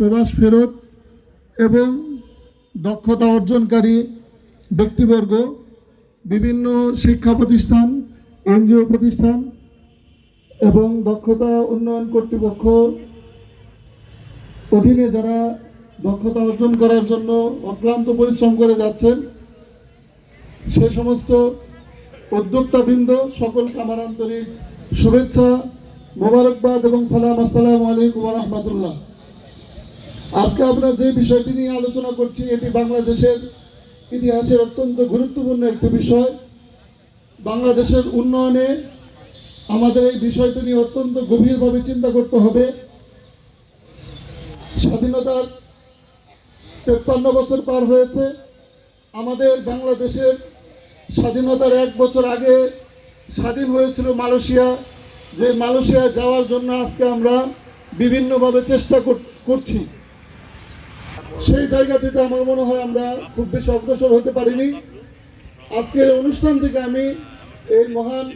প্রবাস ফেরত এবং দক্ষতা অর্জনকারী ব্যক্তিবর্গ, বিভিন্ন শিক্ষা প্রতিষ্ঠান, এনজিও প্রতিষ্ঠান এবং দক্ষতা উন্নয়ন কর্তৃপক্ষ অধীনে যারা দক্ষতা অর্জন করার জন্য অক্লান্ত পরিশ্রম করে যাচ্ছেন, সে সমস্ত উদ্যোক্তাবৃন্দ সকলকে আমার আন্তরিক শুভেচ্ছা, মোবারকবাদ এবং সালাম আসসালামু আলাইকুম রহমতুল্লাহ। আজকে আমরা যে বিষয়টি নিয়ে আলোচনা করছি, এটি বাংলাদেশের ইতিহাসের অত্যন্ত গুরুত্বপূর্ণ একটি বিষয়। বাংলাদেশের উন্নয়নে আমাদের এই বিষয়টি নিয়ে অত্যন্ত গভীরভাবে চিন্তা করতে হবে। স্বাধীনতার তেপ্পান্ন বছর পার হয়েছে। আমাদের বাংলাদেশের স্বাধীনতার এক বছর আগে স্বাধীন হয়েছিল মালয়েশিয়া। যে মালয়েশিয়া যাওয়ার জন্য আজকে আমরা বিভিন্নভাবে চেষ্টা কর- করছি। সেই জায়গাটিতে আমার মনে হয় আমরা খুব বেশি অগ্রসর হতে পারিনি। আজকের অনুষ্ঠান থেকে আমি এই মহান